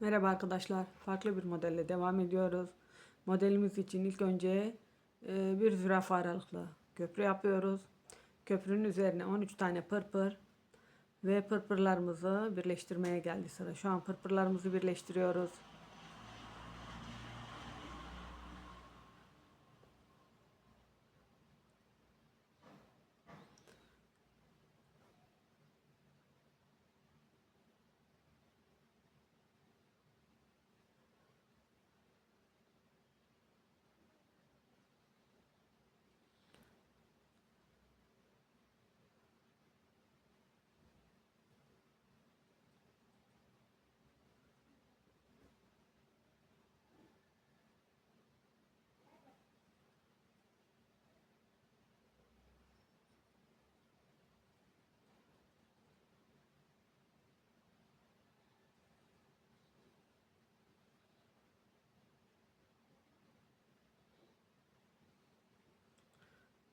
Merhaba arkadaşlar. Farklı bir modelle devam ediyoruz. Modelimiz için ilk önce e, bir zürafa aralıklı köprü yapıyoruz. Köprünün üzerine 13 tane pırpır ve pırpırlarımızı birleştirmeye geldi sıra. Şu an pırpırlarımızı birleştiriyoruz.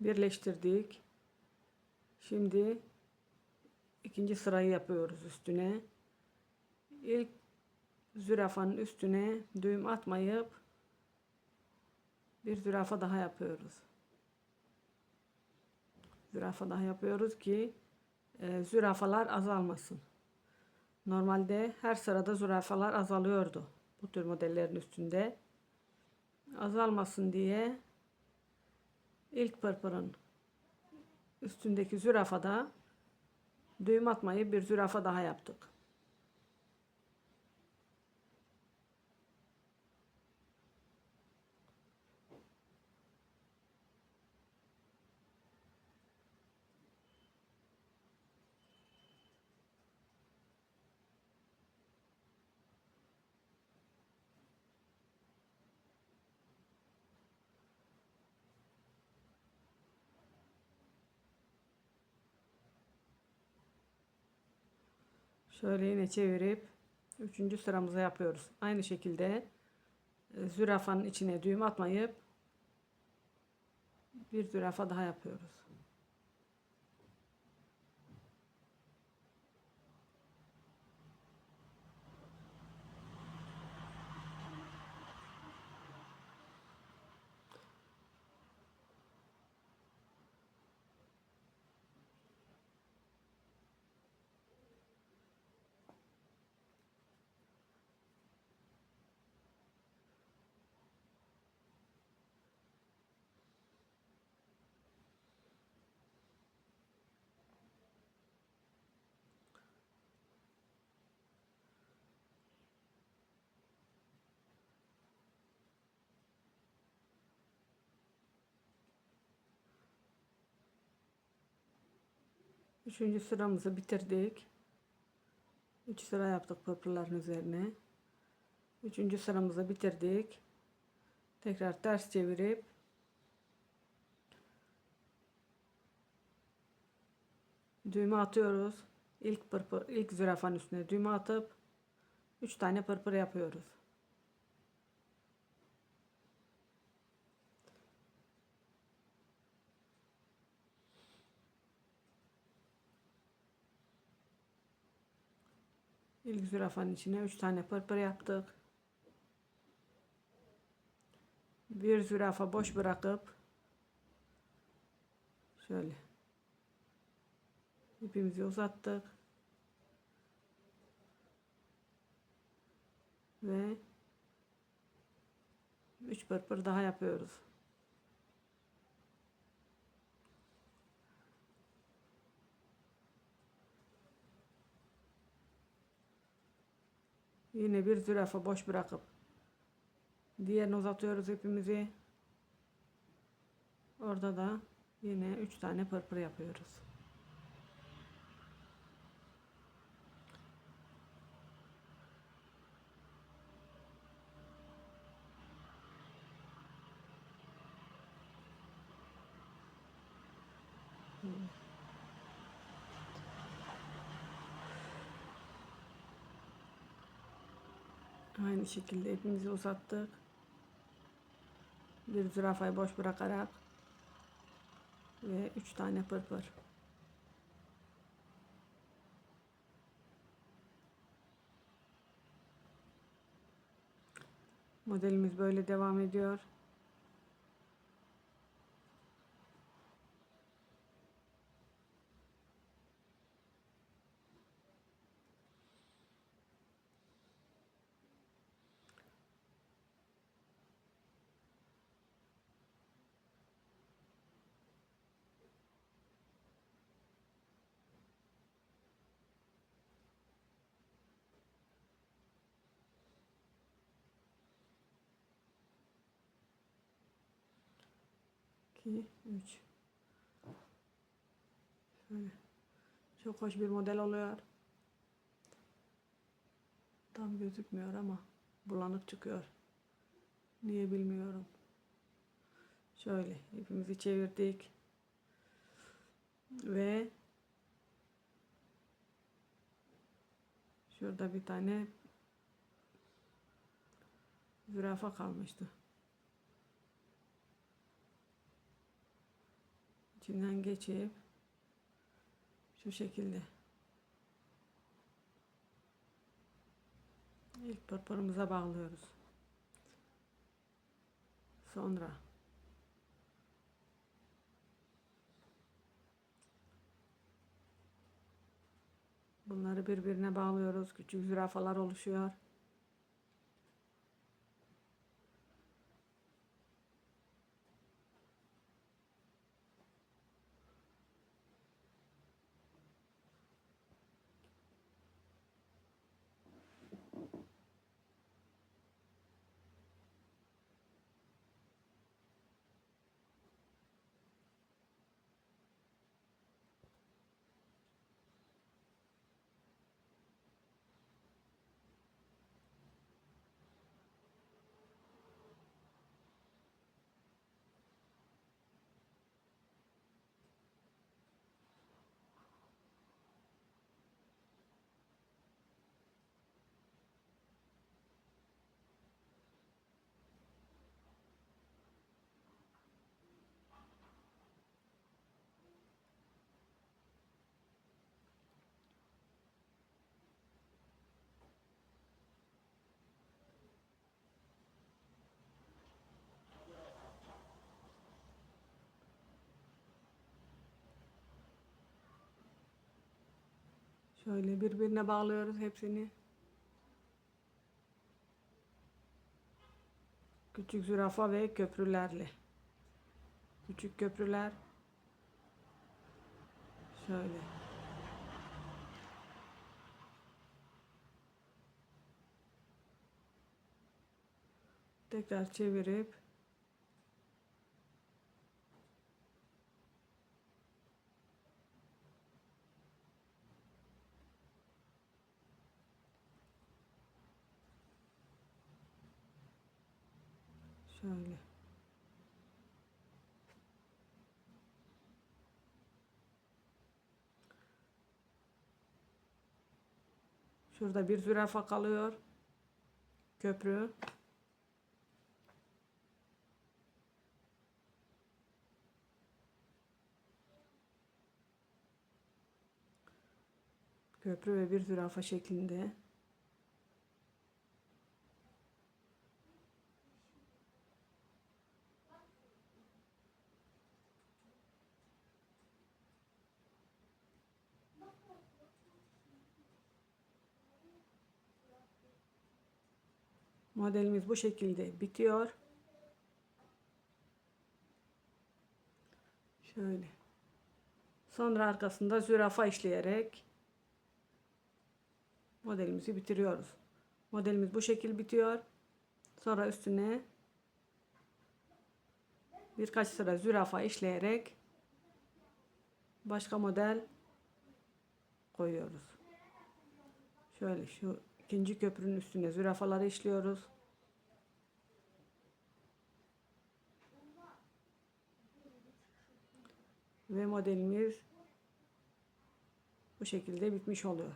Birleştirdik. Şimdi ikinci sırayı yapıyoruz üstüne. İlk zürafanın üstüne düğüm atmayıp bir zürafa daha yapıyoruz. Zürafa daha yapıyoruz ki e, zürafalar azalmasın. Normalde her sırada zürafalar azalıyordu bu tür modellerin üstünde. Azalmasın diye ilk pırpırın üstündeki zürafada düğüm atmayı bir zürafa daha yaptık. Şöyle yine çevirip üçüncü sıramıza yapıyoruz. Aynı şekilde e, zürafanın içine düğüm atmayıp bir zürafa daha yapıyoruz. Üçüncü sıramızı bitirdik. Üç sıra yaptık pırpırların üzerine. Üçüncü sıramızı bitirdik. Tekrar ters çevirip düğme atıyoruz. İlk pırpır, ilk zürafanın üstüne düğme atıp üç tane pırpır yapıyoruz. İlk zürafanın içine 3 tane pırpır yaptık. Bir zürafa boş bırakıp şöyle ipimizi uzattık. Ve 3 pırpır daha yapıyoruz. Yine bir zürafa boş bırakıp diğerini uzatıyoruz ipimizi. Orada da yine 3 tane pırpır yapıyoruz. Aynı şekilde ipimizi uzattık. Bir zürafayı boş bırakarak ve üç tane pırpır. Modelimiz böyle devam ediyor. İki, üç. Şöyle. Çok hoş bir model oluyor. Tam gözükmüyor ama bulanık çıkıyor. Niye bilmiyorum. Şöyle ipimizi çevirdik. Ve şurada bir tane zürafa kalmıştı. İçinden geçip şu şekilde ilk pırpırımıza bağlıyoruz. Sonra bunları birbirine bağlıyoruz. Küçük zürafalar oluşuyor. Şöyle birbirine bağlıyoruz hepsini. Küçük zürafa ve köprülerle. Küçük köprüler. Şöyle. Tekrar çevirip şöyle. Şurada bir zürafa kalıyor. Köprü. Köprü ve bir zürafa şeklinde. Modelimiz bu şekilde bitiyor. Şöyle. Sonra arkasında zürafa işleyerek modelimizi bitiriyoruz. Modelimiz bu şekil bitiyor. Sonra üstüne birkaç sıra zürafa işleyerek başka model koyuyoruz. Şöyle şu ikinci köprünün üstüne zürafaları işliyoruz. Ve modelimiz bu şekilde bitmiş oluyor.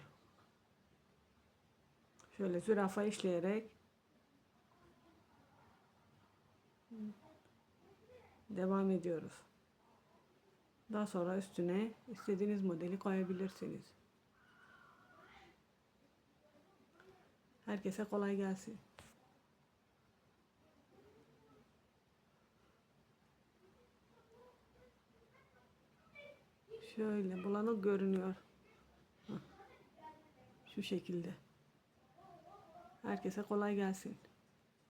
Şöyle zürafa işleyerek devam ediyoruz. Daha sonra üstüne istediğiniz modeli koyabilirsiniz. Herkese kolay gelsin. Şöyle bulanık görünüyor. Şu şekilde. Herkese kolay gelsin.